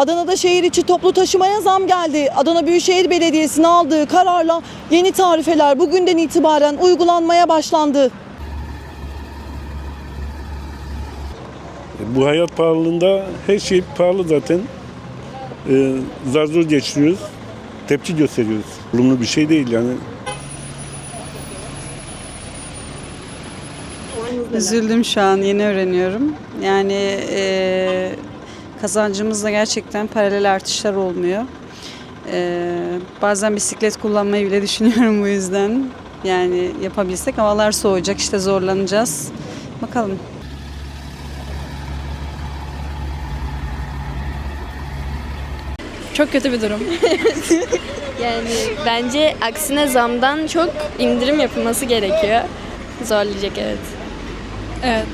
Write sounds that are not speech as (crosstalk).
Adana'da şehir içi toplu taşımaya zam geldi. Adana Büyükşehir Belediyesi'nin aldığı kararla yeni tarifeler bugünden itibaren uygulanmaya başlandı. Bu hayat pahalılığında her şey pahalı zaten. Ee, zar zor geçiriyoruz. Tepki gösteriyoruz. Olumlu bir şey değil yani. Üzüldüm şu an yeni öğreniyorum. Yani e, kazancımızda gerçekten paralel artışlar olmuyor. E, bazen bisiklet kullanmayı bile (laughs) düşünüyorum bu yüzden. Yani yapabilsek havalar soğuyacak işte zorlanacağız. Bakalım. Çok kötü bir durum. (laughs) Yani bence aksine zamdan çok indirim yapılması gerekiyor. Zorlayacak evet. Evet.